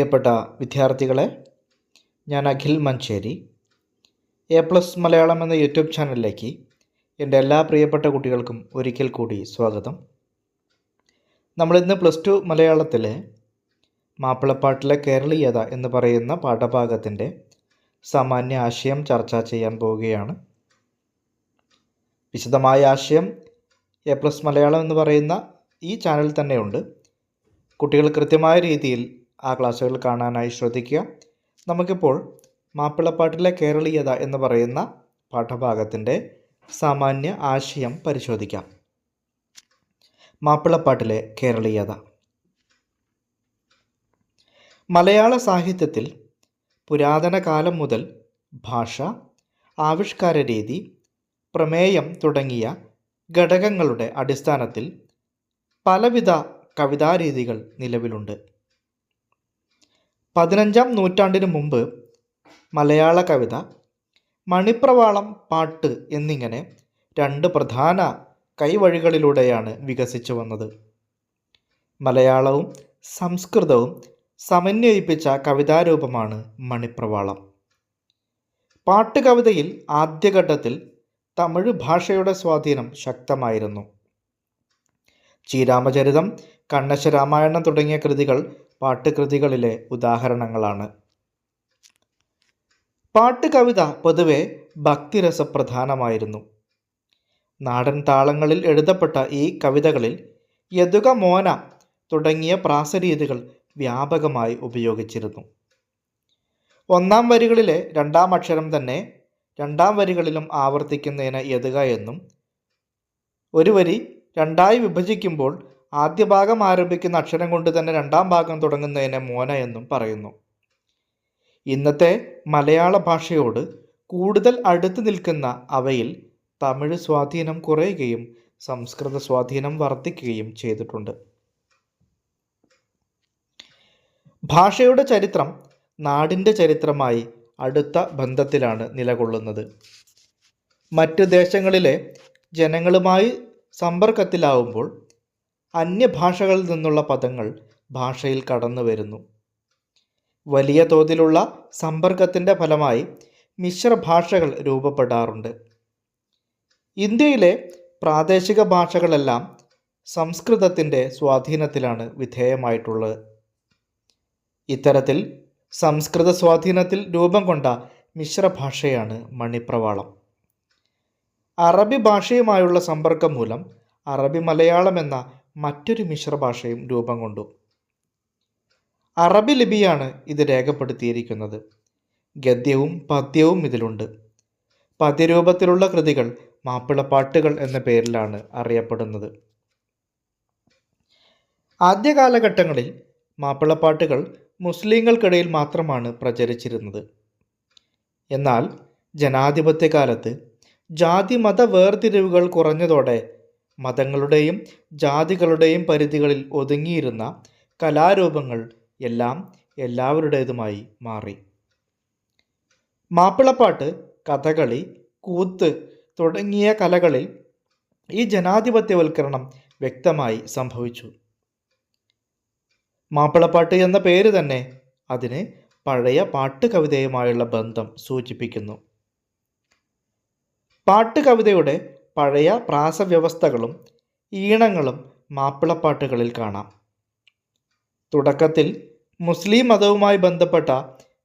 പ്രിയപ്പെട്ട വിദ്യാർത്ഥികളെ ഞാൻ അഖിൽ മഞ്ചേരി. എ പ്ലസ് മലയാളം എന്ന യൂട്യൂബ് ചാനലിലേക്ക് എന്റെ എല്ലാ പ്രിയപ്പെട്ട കുട്ടികൾക്കും ഒരിക്കൽ കൂടി സ്വാഗതം. നമ്മളിന്ന് പ്ലസ് ടു മലയാളത്തിലെ മാപ്പിളപ്പാട്ടിലെ കേരളീയത എന്ന് പറയുന്ന പാഠഭാഗത്തിന്റെ സാമാന്യ ആശയം ചർച്ച ചെയ്യാൻ പോവുകയാണ്. വിശദമായ ആശയം എ പ്ലസ് മലയാളം എന്ന് പറയുന്ന ഈ ചാനൽ തന്നെയുണ്ട്. കുട്ടികൾ കൃത്യമായ രീതിയിൽ ആ ക്ലാസ്സുകൾ കാണാനായി ശ്രദ്ധിക്കുക. നമുക്കിപ്പോൾ മാപ്പിളപ്പാട്ടിലെ കേരളീയത എന്ന് പറയുന്ന പാഠഭാഗത്തിന്റെ സാമാന്യ ആശയം പരിശോധിക്കാം. മാപ്പിളപ്പാട്ടിലെ കേരളീയത. മലയാള സാഹിത്യത്തിൽ പുരാതന കാലം മുതൽ ഭാഷ ആവിഷ്കാര രീതി പ്രമേയം തുടങ്ങിയ ഘടകങ്ങളുടെ അടിസ്ഥാനത്തിൽ പലവിധ കവിതാരീതികൾ നിലവിലുണ്ട്. പതിനഞ്ചാം നൂറ്റാണ്ടിന് മുമ്പ് മലയാള കവിത മണിപ്രവാളം പാട്ട് എന്നിങ്ങനെ രണ്ട് പ്രധാന കൈവഴികളിലൂടെയാണ് വികസിച്ചു വന്നത്. മലയാളവും സംസ്കൃതവും സമന്വയിപ്പിച്ച കവിതാരൂപമാണ് മണിപ്രവാളം. പാട്ടുകവിതയിൽ ആദ്യഘട്ടത്തിൽ തമിഴ് ഭാഷയുടെ സ്വാധീനം ശക്തമായിരുന്നു. ശ്രീരാമചരിതം കണ്ണശരാമായണം തുടങ്ങിയ കൃതികൾ പാട്ടുകൃതികളിലെ ഉദാഹരണങ്ങളാണ്. പാട്ടുകവിത പൊതുവെ ഭക്തിരസപ്രധാനമായിരുന്നു. നാടൻ താളങ്ങളിൽ എഴുതപ്പെട്ട ഈ കവിതകളിൽ യതുക മോന തുടങ്ങിയ പ്രാസരീതികൾ വ്യാപകമായി ഉപയോഗിച്ചിരുന്നു. ഒന്നാം വരികളിലെ രണ്ടാം അക്ഷരം തന്നെ രണ്ടാം വരികളിലും ആവർത്തിക്കുന്നതിന് യതുക എന്നും ഒരു വരി രണ്ടായി വിഭജിക്കുമ്പോൾ ആദ്യ ഭാഗം ആരംഭിക്കുന്ന അക്ഷരം കൊണ്ട് തന്നെ രണ്ടാം ഭാഗം തുടങ്ങുന്നതിനെ മോന എന്നും പറയുന്നു. ഇന്നത്തെ മലയാള ഭാഷയോട് കൂടുതൽ അടുത്ത് നിൽക്കുന്ന അവയിൽ തമിഴ് സ്വാധീനം കുറയുകയും സംസ്കൃത സ്വാധീനം വർദ്ധിക്കുകയും ചെയ്തിട്ടുണ്ട്. ഭാഷയുടെ ചരിത്രം നാടിന്റെ ചരിത്രമായി അടുത്ത ബന്ധത്തിലാണ് നിലകൊള്ളുന്നത്. മറ്റ് ദേശങ്ങളിലെ ജനങ്ങളുമായി സമ്പർക്കത്തിലാവുമ്പോൾ അന്യഭാഷകളിൽ നിന്നുള്ള പദങ്ങൾ ഭാഷയിൽ കടന്നു വരുന്നു. വലിയ തോതിലുള്ള സമ്പർക്കത്തിന്റെ ഫലമായി മിശ്രഭാഷകൾ രൂപപ്പെടാറുണ്ട്. ഇന്ത്യയിലെ പ്രാദേശിക ഭാഷകളെല്ലാം സംസ്കൃതത്തിന്റെ സ്വാധീനത്തിലാണ് വിധേയമായിട്ടുള്ളത്. ഇത്തരത്തിൽ സംസ്കൃത സ്വാധീനത്തിൽ രൂപം കൊണ്ട മിശ്രഭാഷയാണ് മണിപ്രവാളം. അറബി ഭാഷയുമായുള്ള സമ്പർക്കം മൂലം അറബി മലയാളം എന്ന മറ്റൊരു മിശ്രഭാഷയും രൂപം കൊണ്ടു. അറബി ലിപിയാണ് ഇത് രേഖപ്പെടുത്തിയിരിക്കുന്നത്. ഗദ്യവും പദ്യവും ഇതിലുണ്ട്. പദ്യരൂപത്തിലുള്ള കൃതികൾ മാപ്പിളപ്പാട്ടുകൾ എന്ന പേരിലാണ് അറിയപ്പെടുന്നത്. ആദ്യ കാലഘട്ടങ്ങളിൽ മാപ്പിളപ്പാട്ടുകൾ മുസ്ലിങ്ങൾക്കിടയിൽ മാത്രമാണ് പ്രചരിച്ചിരുന്നത്. എന്നാൽ ജനാധിപത്യകാലത്ത് ജാതി മത വേർതിരിവുകൾ കുറഞ്ഞതോടെ മതങ്ങളുടെയും ജാതികളുടെയും പരിധികളിൽ ഒതുങ്ങിയിരുന്ന കലാരൂപങ്ങൾ എല്ലാം എല്ലാവരുടേതുമായി മാറി. മാപ്പിളപ്പാട്ട് കഥകളി കൂത്ത് തുടങ്ങിയ കലകളിൽ ഈ ജനാധിപത്യവൽക്കരണം വ്യക്തമായി സംഭവിച്ചു. മാപ്പിളപ്പാട്ട് എന്ന പേര് തന്നെ അതിന് പഴയ പാട്ട് കവിതയുമായുള്ള ബന്ധം സൂചിപ്പിക്കുന്നു. പാട്ടുകവിതയുടെ പഴയ പ്രാസവ്യവസ്ഥകളും ഈണങ്ങളും മാപ്പിളപ്പാട്ടുകളിൽ കാണാം. തുടക്കത്തിൽ മുസ്ലിം മതവുമായി ബന്ധപ്പെട്ട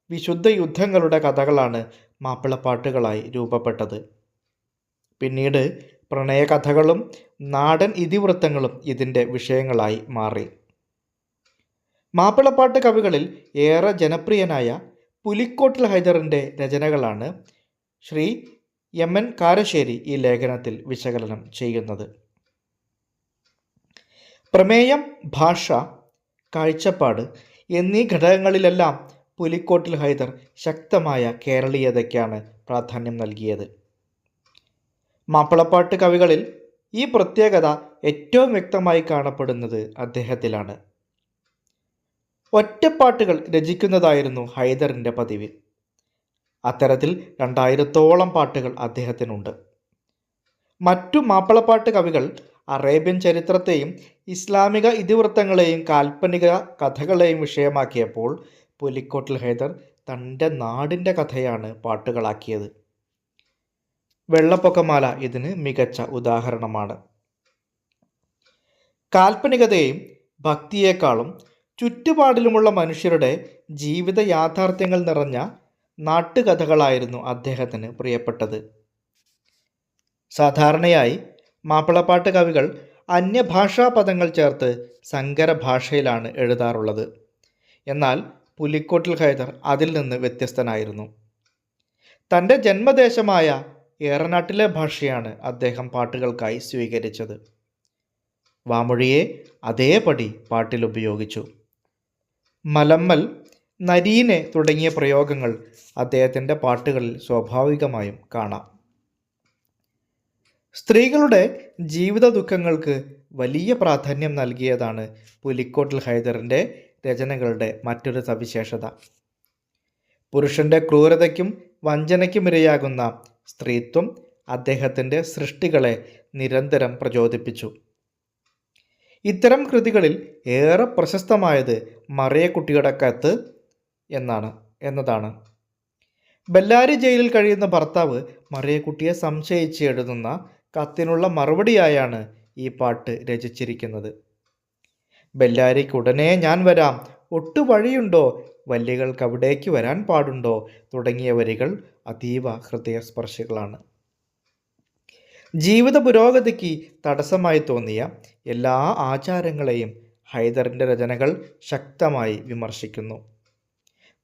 വിശുദ്ധ യുദ്ധങ്ങളുടെ കഥകളാണ് മാപ്പിളപ്പാട്ടുകളായി രൂപപ്പെട്ടത്. പിന്നീട് പ്രണയകഥകളും നാടൻ ഇതിവൃത്തങ്ങളും ഇതിന്റെ വിഷയങ്ങളായി മാറി. മാപ്പിളപ്പാട്ട് കവികളിൽ ഏറെ ജനപ്രിയനായ പുലിക്കോട്ടിൽ ഹൈദറിന്റെ രചനകളാണ് ശ്രീ എം എൻ കാരശ്ശേരി ഈ ലേഖനത്തിൽ വിശകലനം ചെയ്യുന്നത്. പ്രമേയം ഭാഷ കാഴ്ചപ്പാട് എന്നീ ഘടകങ്ങളിലെല്ലാം പുലിക്കോട്ടിൽ ഹൈദർ ശക്തമായ കേരളീയതയ്ക്കാണ് പ്രാധാന്യം നൽകിയത്. മാപ്പിളപ്പാട്ട് കവികളിൽ ഈ പ്രത്യേകത ഏറ്റവും വ്യക്തമായി കാണപ്പെടുന്നത് അദ്ദേഹത്തിലാണ്. ഒറ്റപ്പാട്ടുകൾ രചിക്കുന്നതായിരുന്നു ഹൈദറിന്റെ പതിവ്. അത്തരത്തിൽ രണ്ടായിരത്തോളം പാട്ടുകൾ അദ്ദേഹത്തിനുണ്ട്. മറ്റു മാപ്പിളപ്പാട്ട് കവികൾ അറേബ്യൻ ചരിത്രത്തെയും ഇസ്ലാമിക ഇതിവൃത്തങ്ങളെയും കാൽപ്പനിക കഥകളെയും വിഷയമാക്കിയപ്പോൾ പുലിക്കോട്ടിൽ ഹൈദർ തന്റെ നാടിന്റെ കഥയാണ് പാട്ടുകളാക്കിയത്. വെള്ളപ്പൊക്കമാല ഇതിന് മികച്ച ഉദാഹരണമാണ്. കാൽപ്പനികതയെയും ഭക്തിയേക്കാളും ചുറ്റുപാടിലുമുള്ള മനുഷ്യരുടെ ജീവിത യാഥാർത്ഥ്യങ്ങൾ നിറഞ്ഞ നാട്ടുകഥകളായിരുന്നു അദ്ദേഹത്തിന് പ്രിയപ്പെട്ടത്. സാധാരണയായി മാപ്പിളപ്പാട്ട് കവികൾ അന്യഭാഷാ പദങ്ങൾ ചേർത്ത് സങ്കര ഭാഷയിലാണ് എഴുതാറുള്ളത്. എന്നാൽ പുലിക്കോട്ടിൽ ഹൈദർ അതിൽ നിന്ന് വ്യത്യസ്തനായിരുന്നു. തന്റെ ജന്മദേശമായ ഏറനാട്ടിലെ ഭാഷയാണ് അദ്ദേഹം പാട്ടുകൾക്കായി സ്വീകരിച്ചത്. വാമൊഴിയെ അതേപടി പാട്ടിൽ ഉപയോഗിച്ചു. മലമ്മൽ നരീനെ തുടങ്ങിയ പ്രയോഗങ്ങൾ അദ്ദേഹത്തിന്റെ പാട്ടുകളിൽ സ്വാഭാവികമായും കാണാം. സ്ത്രീകളുടെ ജീവിത ദുഃഖങ്ങൾക്ക് വലിയ പ്രാധാന്യം നൽകിയതാണ് പുലിക്കോട്ടിൽ ഹൈദറിന്റെ രചനകളുടെ മറ്റൊരു സവിശേഷത. പുരുഷന്റെ ക്രൂരതയ്ക്കും വഞ്ചനയ്ക്കും ഇരയാകുന്ന സ്ത്രീത്വം അദ്ദേഹത്തിന്റെ സൃഷ്ടികളെ നിരന്തരം പ്രചോദിപ്പിച്ചു. ഇത്തരം കൃതികളിൽ ഏറെ പ്രശസ്തമായത് മറിയക്കുട്ടിയുടെ കത്ത് എന്നാണ് എന്നതാണ്. ബെല്ലാരി ജയിലിൽ കഴിയുന്ന ഭർത്താവ് മറിയക്കുട്ടിയെ സംശയിച്ച് എഴുതുന്ന കത്തിനുള്ള മറുപടിയായാണ് ഈ പാട്ട് രചിച്ചിരിക്കുന്നത്. ബെല്ലാരിക്ക് ഉടനെ ഞാൻ വരാം. ഒട്ടു വഴിയുണ്ടോ? വല്ലികൾക്ക് അവിടേക്ക് വരാൻ പാടുണ്ടോ? തുടങ്ങിയ വരികൾ അതീവ ഹൃദയസ്പർശികളാണ്. ജീവിത പുരോഗതിക്ക് തടസ്സമായി തോന്നിയ എല്ലാ ആചാരങ്ങളെയും ഹൈദറിന്റെ രചനകൾ ശക്തമായി വിമർശിക്കുന്നു.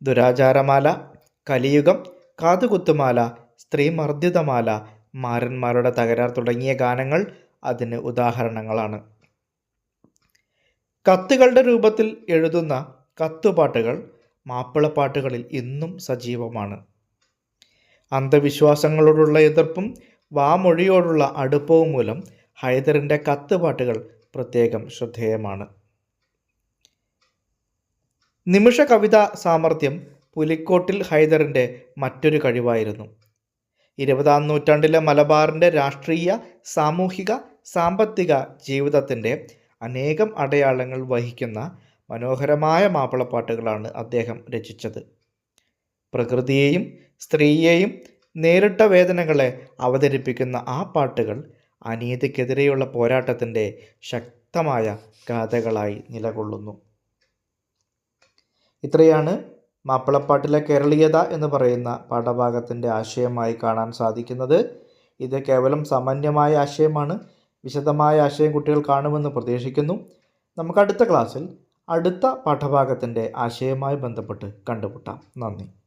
ദുരാചാരമാല കലിയുഗം കാതുകുത്തുമാല സ്ത്രീമർദ്ദിതമാല മാരന്മാരുടെ തകരാർ തുടങ്ങിയ ഗാനങ്ങൾ അതിന് ഉദാഹരണങ്ങളാണ്. കത്തുകളുടെ രൂപത്തിൽ എഴുതുന്ന കത്തുപാട്ടുകൾ മാപ്പിളപ്പാട്ടുകളിൽ ഇന്നും സജീവമാണ്. അന്ധവിശ്വാസങ്ങളോടുള്ള എതിർപ്പും വാമൊഴിയോടുള്ള അടുപ്പവും മൂലം ഹൈദറിന്റെ കത്തുപാട്ടുകൾ പ്രത്യേകം ശ്രദ്ധേയമാണ്. നിമിഷ കവിത സാമർഥ്യം പുലിക്കോട്ടിൽ ഹൈദറിന്റെ മറ്റൊരു കഴിവായിരുന്നു. ഇരുപതാം നൂറ്റാണ്ടിലെ മലബാറിന്റെ രാഷ്ട്രീയ സാമൂഹിക സാമ്പത്തിക ജീവിതത്തിന്റെ അനേകം അടയാളങ്ങൾ വഹിക്കുന്ന മനോഹരമായ മാപ്പിളപ്പാട്ടുകളാണ് അദ്ദേഹം രചിച്ചത്. പ്രകൃതിയെയും സ്ത്രീയെയും നേരിട്ട വേദനകളെ അവതരിപ്പിക്കുന്ന ആ പാട്ടുകൾ അനീതിക്കെതിരെയുള്ള പോരാട്ടത്തിന്റെ ശക്തമായ ഗാഥകളായി നിലകൊള്ളുന്നു. ഇത്രയാണ് മാപ്പിളപ്പാട്ടിലെ കേരളീയത എന്ന് പറയുന്ന പാഠഭാഗത്തിന്റെ ആശയമായി കാണാൻ സാധിക്കുന്നത്. ഇത് കേവലം സാമാന്യമായ ആശയമാണ്. വിശദമായ ആശയം കുട്ടികൾ കാണുമെന്ന് പ്രതീക്ഷിക്കുന്നു. നമുക്ക് അടുത്ത ക്ലാസ്സിൽ അടുത്ത പാഠഭാഗത്തിന്റെ ആശയവുമായി ബന്ധപ്പെട്ട് കണ്ടുമുട്ടാം. നന്ദി.